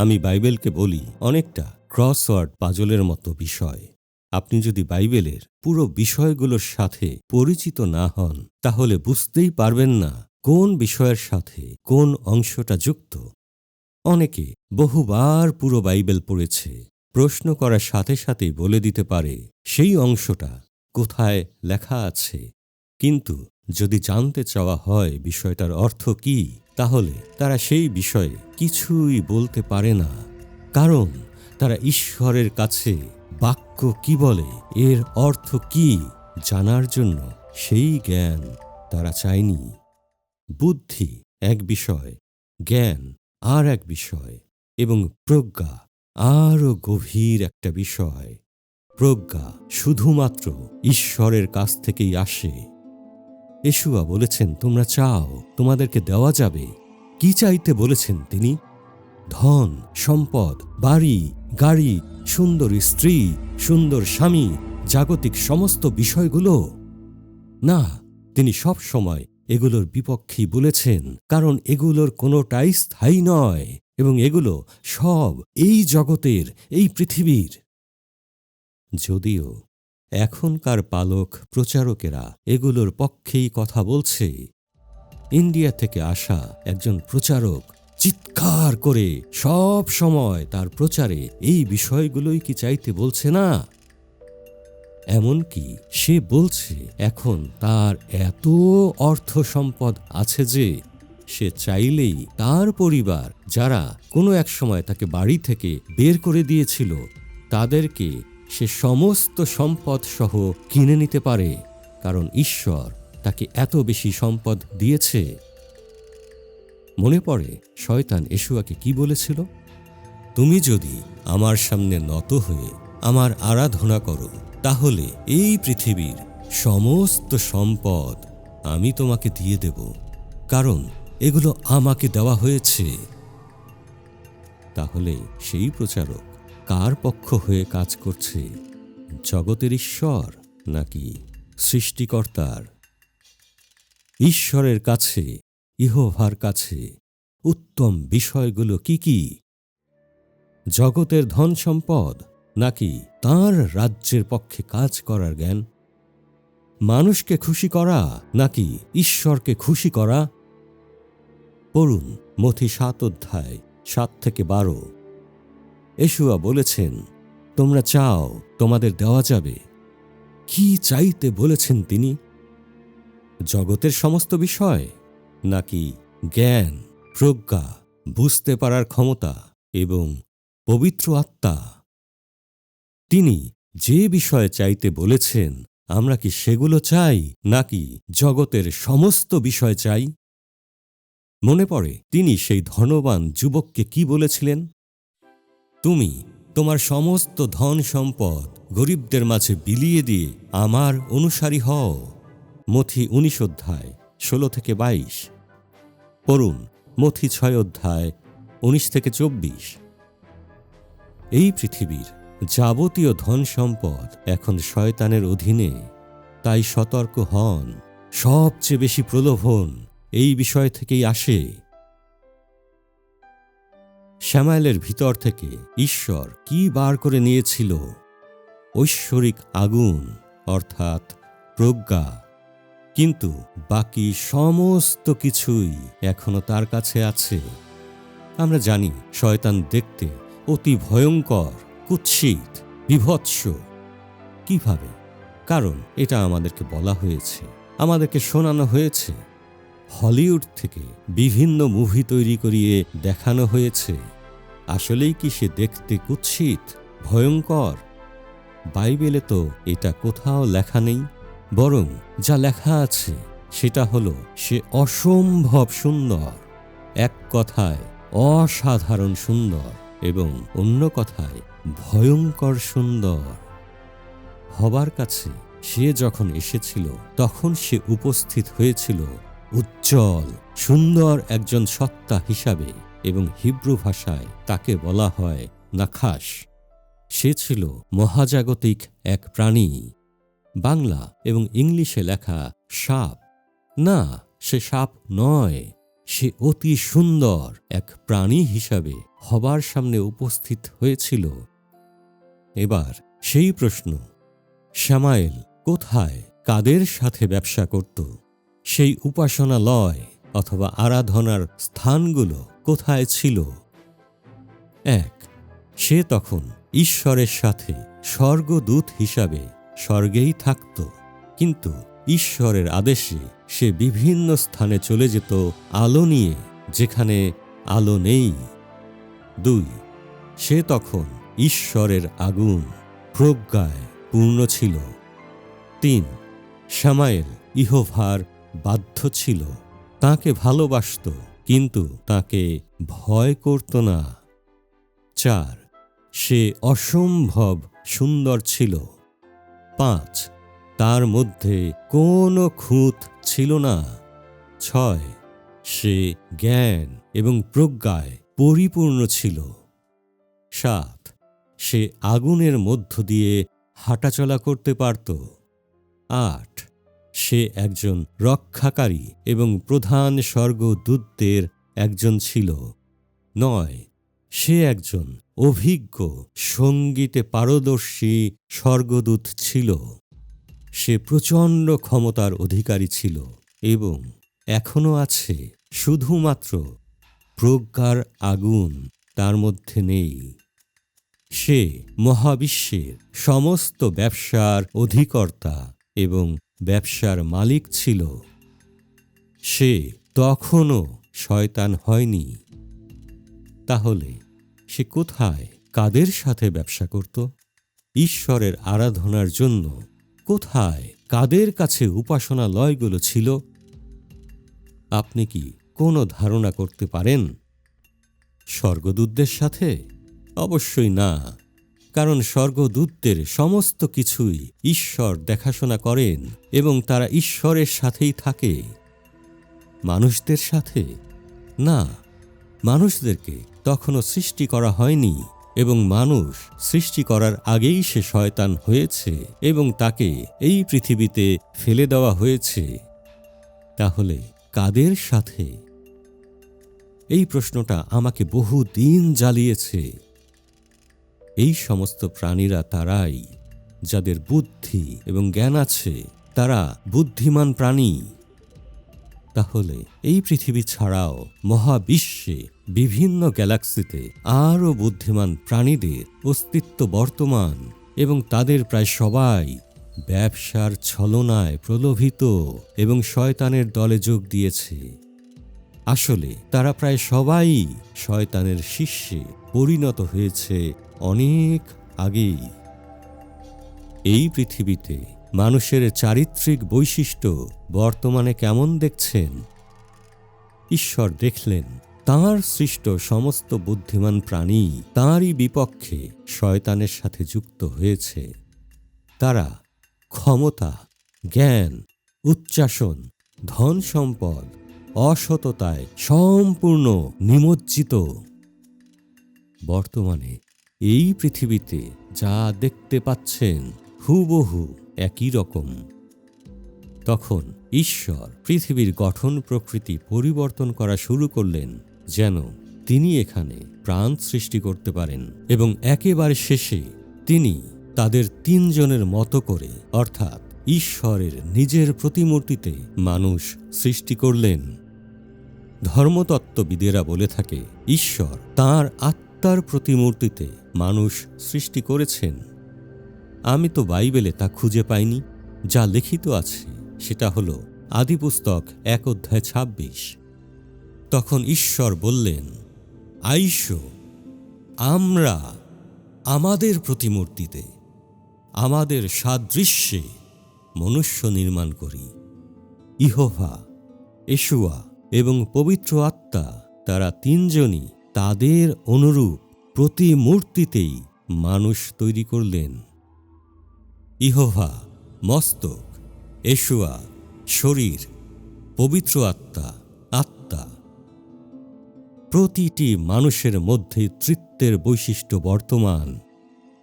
আমি বাইবেলকে বলি, অনেকটা ক্রসওয়ার্ড পাজলের মতো বিষয়। আপনি যদি বাইবেলের পুরো বিষয়গুলোর সাথে পরিচিত না হন, তাহলে বুঝতেই পারবেন না কোন বিষয়ের সাথে কোন অংশটা যুক্ত। অনেকে বহুবার পুরো বাইবেল পড়েছে, প্রশ্ন করার সাথে সাথেই বলে দিতে পারে, সেই অংশটা কোথায় লেখা আছে। কিন্তু যদি জানতে চাওয়া হয় বিষয়টার অর্থ কি তাহলে তারা সেই বিষয়ে কিছুই বলতে পারে না। কারণ তারা ঈশ্বরের কাছে বাক্য কি বলে, এর অর্থ কি জানার জন্য সেই জ্ঞান তারা চায়নি। বুদ্ধি এক বিষয়, জ্ঞান আর এক বিষয়, এবং প্রজ্ঞা আরও গভীর একটা বিষয়। প্রজ্ঞা শুধুমাত্র ঈশ্বরের কাছ থেকেই আসে এসুয়া বলেছেন, তোমরা চাও, তোমাদেরকে দেওয়া যাবে। কি চাইতে বলেছেন তিনি? ধন, সম্পদ, বাড়ি, গাড়ি, সুন্দর স্ত্রী, সুন্দর স্বামী, জাগতিক সমস্ত বিষয়গুলো? না, তিনি সব সময় এগুলোর বিপক্ষেই বলেছেন, কারণ এগুলোর কোনোটাই স্থায়ী নয়, এবং এগুলো সব এই জগতের, এই পৃথিবীর। যদিও এখনকার পালক প্রচারকেরা এগুলোর পক্ষেই কথা বলছে। ইন্ডিয়া থেকে আসা একজন প্রচারক চিৎকার করে সব সময় তার প্রচারে এই বিষয়গুলোই কি চাইতে বলছে না? এমনকি সে বলছে, এখন তার এত অর্থ সম্পদ আছে যে সে চাইলেই তার পরিবার, যারা কোনো এক সময় তাকে বাড়ি থেকে বের করে দিয়েছিল, তাদেরকে সে সমস্ত সম্পদ সহ কিনে নিতে পারে, কারণ ঈশ্বর তাকে এত বেশি সম্পদ দিয়েছে। মনে পড়ে, শয়তান এসুয়াকে কি বলেছিল? তুমি যদি আমার সামনে নত হয়ে আমার আরাধনা করো, তাহলে এই পৃথিবীর সমস্ত সম্পদ আমি তোমাকে দিয়ে দেব, কারণ এগুলো আমাকে দেওয়া হয়েছে। তাহলে সেই প্রচারক কার পক্ষ হয়ে কাজ করছে? জগতের ঈশ্বর নাকি সৃষ্টিকর্তার? ঈশ্বরের কাছে, ইহোভার কাছে উত্তম বিষয়গুলো কি কি? জগতের ধন সম্পদ নাকি তার রাজ্যের পক্ষে কাজ করার জ্ঞান? মানুষকে খুশি করা নাকি ঈশ্বরকে খুশি করা? পড়ুন মথি সাত অধ্যায় সাত থেকে বারো। এসুয়া বলেছেন, তোমরা চাও তোমাদের দেওয়া যাবে। কি চাইতে বলেছেন তিনি? জগতের সমস্ত বিষয় নাকি জ্ঞান, প্রজ্ঞা, বুঝতে পারার ক্ষমতা এবং পবিত্র আত্মা? তিনি যে বিষয়ে চাইতে বলেছেন, আমরা কি সেগুলো চাই নাকি জগতের সমস্ত বিষয় চাই? মনে পড়ে, তিনি সেই ধনবান যুবককে কি বলেছিলেন? তুমি তোমার সমস্ত ধন সম্পদ গরিবদের মাঝে বিলিয়ে দিয়ে আমার অনুসারী হও। মথি উনিশ অধ্যায়, ষোলো থেকে বাইশ। পড়ুন মথি ছয় অধ্যায়, উনিশ থেকে চব্বিশ। এই পৃথিবীর যাবতীয় ধন সম্পদ এখন শয়তানের অধীনে, তাই সতর্ক হন। সবচেয়ে বেশি প্রলোভন এই বিষয় থেকেই আসে। শ্যামাইলের ভিতর থেকে ঈশ্বর কি বার করে নিয়েছিল? ঐশ্বরিক আগুন, অর্থাৎ প্রজ্ঞা। কিন্তু বাকি সমস্ত কিছুই এখনও তার কাছে আছে। আমরা জানি শয়তান দেখতে অতি ভয়ঙ্কর, কুৎসিত, বিভৎস। কীভাবে? কারণ এটা আমাদেরকে বলা হয়েছে, আমাদেরকে শোনানো হয়েছে। হলিউড থেকে বিভিন্ন মুভি তৈরি করিয়ে দেখানো হয়েছে। আসলেই কি সে দেখতে কুৎসিত, ভয়ঙ্কর? বাইবেলে তো এটা কোথাও লেখা নেই, বরং যা লেখা আছে, সেটা হলো সে অসম্ভব সুন্দর। এক কথায় অসাধারণ সুন্দর এবং অন্য কথায় ভয়ঙ্কর সুন্দর। হবার কাছে সে যখন এসেছিল, তখন সে উপস্থিত হয়েছিল উজ্জ্বল, সুন্দর একজন সত্তা হিসাবে এবং হিব্রু ভাষায় তাকে বলা হয় নাখাস। সে ছিল মহাজাগতিক এক প্রাণী। বাংলা এবং ইংলিশে লেখা সাপ। না, সে সাপ নয়, সে অতি সুন্দর এক প্রাণী হিসাবে হবার সামনে উপস্থিত হয়েছিল। এবার সেই প্রশ্ন, শ্যামায়েল কোথায় কাদের সাথে ব্যবসা করত? সেই উপাসনালয় অথবা আরাধনার স্থানগুলো কোথায় ছিল? এক, সে তখন ঈশ্বরের সাথে স্বর্গদূত হিসাবে স্বর্গেই থাকত। কিন্তু ঈশ্বরের আদেশে সে বিভিন্ন স্থানে চলে যেত আলো নিয়ে, যেখানে আলো নেই। দুই, সে তখন ঈশ্বরের আগুন প্রজ্ঞায় পূর্ণ ছিল। তিন শ্যামায়েল ইহোভার বাধ্য ছিল। তাকে ভালোবাসত, কিন্তু তাকে ভয় করত না। চার, সে অসম্ভব সুন্দর ছিল। পাঁচ, তার মধ্যে কোনো খুঁত ছিল না। ছয়, সে জ্ঞান এবং প্রজ্ঞায় পরিপূর্ণ ছিল। সাত, সে আগুনের মধ্য দিয়ে হাঁটাচলা করতে পারত। আট সে একজন রক্ষাকারী এবং প্রধান স্বর্গদূতদের একজন ছিল। নয়, সে একজন অভিজ্ঞ, সঙ্গীতে পারদর্শী স্বর্গদূত ছিল। সে প্রচণ্ড ক্ষমতার অধিকারী ছিল এবং এখনও আছে। শুধুমাত্র প্রজ্ঞার আগুন তার মধ্যে নেই। সে মহাবিশ্বের সমস্ত ব্যবসার অধিকর্তা এবং ব্যবসার মালিক ছিল। সে তখনও শয়তান হয়নি। তাহলে সে কোথায়, কাদের সাথে ব্যবসা করত? ঈশ্বরের আরাধনার জন্য কোথায়, কাদের কাছে উপাসনালয়গুলো ছিল? আপনি কি কোনো ধারণা করতে পারেন? স্বর্গদূতদের সাথে? অবশ্যই না। কারণ স্বর্গদূতদের সমস্ত কিছুই ঈশ্বর দেখাশোনা করেন এবং তারা ঈশ্বরের সাথেই থাকে। মানুষদের সাথে? না, মানুষদেরকে তখনও সৃষ্টি করা হয়নি এবং মানুষ সৃষ্টি করার আগেই সে শয়তান হয়েছে এবং তাকে এই পৃথিবীতে ফেলে দেওয়া হয়েছে। তাহলে কাদের সাথে? এই প্রশ্নটা আমাকে বহু দিন জ্বালিয়েছে। এই সমস্ত প্রাণীরা তারাই, যাদের বুদ্ধি এবং জ্ঞান আছে, তারা বুদ্ধিমান প্রাণী। তাহলে এই পৃথিবী ছাড়াও মহাবিশ্বে বিভিন্ন গ্যালাক্সিতে আরও বুদ্ধিমান প্রাণীদের অস্তিত্ব বর্তমান এবং তাদের প্রায় সবাই ব্যবসার ছলনায় প্রলোভিত এবং শয়তানের দলে যোগ দিয়েছে। আসলে তারা প্রায় সবাই শয়তানের শিষ্যে পরিণত হয়েছে অনেক আগেই। এই পৃথিবীতে মানুষের চারিত্রিক বৈশিষ্ট্য বর্তমানে কেমন দেখছেন? ঈশ্বর দেখলেন, তাঁর সৃষ্ট সমস্ত বুদ্ধিমান প্রাণী তাঁরই বিপক্ষে শয়তানের সাথে যুক্ত হয়েছে। তারা ক্ষমতা, জ্ঞান, উচ্চাসন, ধন সম্পদ, অসততায় সম্পূর্ণ নিমজ্জিত। বর্তমানে এই পৃথিবীতে যা দেখতে পাচ্ছেন হুবহু একই রকম। তখন ঈশ্বর পৃথিবীর গঠন প্রকৃতি পরিবর্তন করা শুরু করলেন, যেন তিনি এখানে প্রাণ সৃষ্টি করতে পারেন এবং একেবারে শেষে তিনি তাদের তিনজনের মতো করে, অর্থাৎ ঈশ্বরের নিজের প্রতিমূর্তিতে মানুষ সৃষ্টি করলেন। ধর্মতত্ত্ববিদেরা বলে থাকে, ঈশ্বর তার আত্মার প্রতিমূর্তিতে মানুষ সৃষ্টি করেছেন। আমি তো বাইবেলে তা খুঁজে পাইনি, যা লিখিত আছে, সেটা হল আদিপুস্তক এক অধ্যায় ছাব্বিশ। তখন ঈশ্বর বললেন, আইসো, আমরা আমাদের প্রতিমূর্তিতে, আমাদের সাদৃশ্যে মনুষ্য নির্মাণ করি। ইহোভা, এশুয়া এবং পবিত্র আত্মা, তারা তিনজনই তাদের অনুরূপ প্রতিমূর্তিতেই মানুষ তৈরি করলেন। ইহোভা, মস্তক, এশুয়া, শরীর, পবিত্র আত্মা আত্মা। প্রতিটি মানুষের মধ্যে তৃত্বের বৈশিষ্ট্য বর্তমান,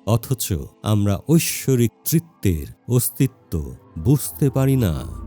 অথচ আমরা ঐশ্বরিক তৃত্বের অস্তিত্ব বুঝতে পারি না।